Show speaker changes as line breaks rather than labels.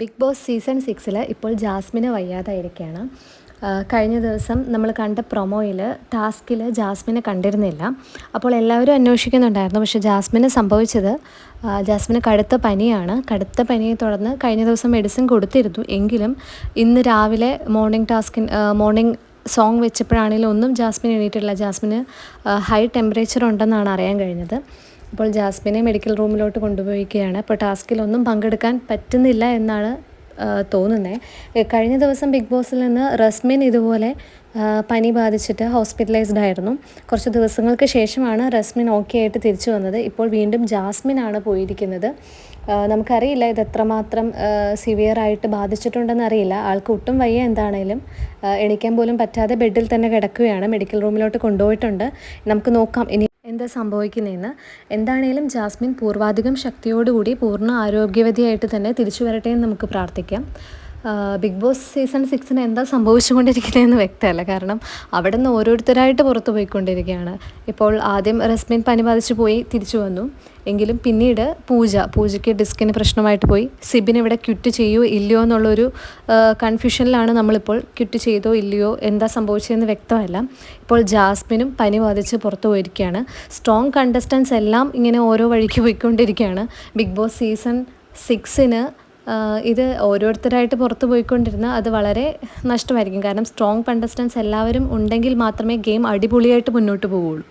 Big boss season സിക്സിൽ ഇപ്പോൾ ജാസ്മിന് വയ്യാതായിരിക്കുകയാണ് കഴിഞ്ഞ ദിവസം നമ്മൾ കണ്ട പ്രൊമോയിൽ ടാസ്കിൽ ജാസ്മിനെ കണ്ടിരുന്നില്ല. അപ്പോൾ എല്ലാവരും അന്വേഷിക്കുന്നുണ്ടായിരുന്നു. പക്ഷേ ജാസ്മിന് സംഭവിച്ചത് ജാസ്മിന് കടുത്ത പനിയാണ്. കടുത്ത പനിയെ തുടർന്ന് കഴിഞ്ഞ ദിവസം മെഡിസിൻ കൊടുത്തിരുന്നു. എങ്കിലും ഇന്ന് രാവിലെ മോർണിംഗ് ടാസ്കിൻ മോർണിംഗ് സോങ് വെച്ചപ്പോഴാണെങ്കിലും ഒന്നും ജാസ്മിൻ എണീറ്റിട്ടില്ല. ജാസ്മിന് ഹൈ ടെമ്പറേച്ചർ ഉണ്ടെന്നാണ് അറിയാൻ കഴിഞ്ഞത്. അപ്പോൾ ജാസ്മിനെ മെഡിക്കൽ റൂമിലോട്ട് കൊണ്ടുപോയിരിക്കുകയാണ്. അപ്പോൾ ടാസ്കിലൊന്നും പങ്കെടുക്കാൻ പറ്റുന്നില്ല എന്നാണ് തോന്നുന്നത് കഴിഞ്ഞ ദിവസം ബിഗ് ബോസിൽ നിന്ന് റസ്മിൻ ഇതുപോലെ പനി ബാധിച്ചിട്ട് ഹോസ്പിറ്റലൈസ്ഡ് ആയിരുന്നു. കുറച്ച് ദിവസങ്ങൾക്ക് ശേഷമാണ് റസ്മിൻ ഓക്കെ ആയിട്ട് തിരിച്ചു വന്നത്. ഇപ്പോൾ വീണ്ടും ജാസ്മിനാണ് പോയിരിക്കുന്നത്. നമുക്കറിയില്ല ഇത് എത്രമാത്രം സിവിയറായിട്ട് ബാധിച്ചിട്ടുണ്ടെന്ന് അറിയില്ല. ആൾക്ക് ഒട്ടും വയ്യ എന്താണേലും. എണീക്കാൻ പോലും പറ്റാതെ ബെഡിൽ തന്നെ കിടക്കുകയാണ്. മെഡിക്കൽ റൂമിലോട്ട് കൊണ്ടുപോയിട്ടുണ്ട്. നമുക്ക് നോക്കാം. ഇനി എന്താ സംഭവിക്കുന്നതെന്ന് എന്താണേലും ജാസ്മിൻ പൂർവാധികം ശക്തിയോടുകൂടി പൂർണ ആരോഗ്യവതിയായിട്ട് തന്നെ തിരിച്ചു വരട്ടെ എന്ന് നമുക്ക് പ്രാർത്ഥിക്കാം. ബിഗ് ബോസ് സീസൺ സിക്സിന് എന്താ സംഭവിച്ചുകൊണ്ടിരിക്കുന്നതെന്ന് വ്യക്തമല്ല. കാരണം അവിടെ നിന്ന് ഓരോരുത്തരായിട്ട് പുറത്തു പോയിക്കൊണ്ടിരിക്കുകയാണ്. ഇപ്പോൾ ആദ്യം റസ്മിൻ പനി ബാധിച്ച് പോയി തിരിച്ചു വന്നു. എങ്കിലും പിന്നീട് പൂജ പൂജയ്ക്ക് ഡിസ്കിന് പ്രശ്നമായിട്ട് പോയി. സിബിൻ ഇവിടെ ക്വിറ്റ് ചെയ്യോ ഇല്ലയോ എന്നുള്ളൊരു കൺഫ്യൂഷനിലാണ് നമ്മളിപ്പോൾ ക്വിറ്റ് ചെയ്തോ ഇല്ലയോ എന്താ സംഭവിച്ചതെന്ന് വ്യക്തമല്ല. ഇപ്പോൾ ജാസ്മിനും പനി ബാധിച്ച് പുറത്തു പോയിരിക്കുകയാണ്. സ്ട്രോങ് കണ്ടസ്റ്റൻസ് എല്ലാം ഇങ്ങനെ ഓരോ വഴിക്ക് പോയിക്കൊണ്ടിരിക്കുകയാണ്. ബിഗ് ബോസ് സീസൺ സിക്സിന് ഇത് ഓരോരുത്തരായിട്ട് പുറത്ത് പോയിക്കൊണ്ടിരുന്ന അത് വളരെ നഷ്ടമായിരിക്കും. കാരണം സ്ട്രോങ് കണ്ടസ്റ്റൻസ് എല്ലാവരും ഉണ്ടെങ്കിൽ മാത്രമേ ഗെയിം അടിപൊളിയായിട്ട് മുന്നോട്ട് പോവുള്ളൂ.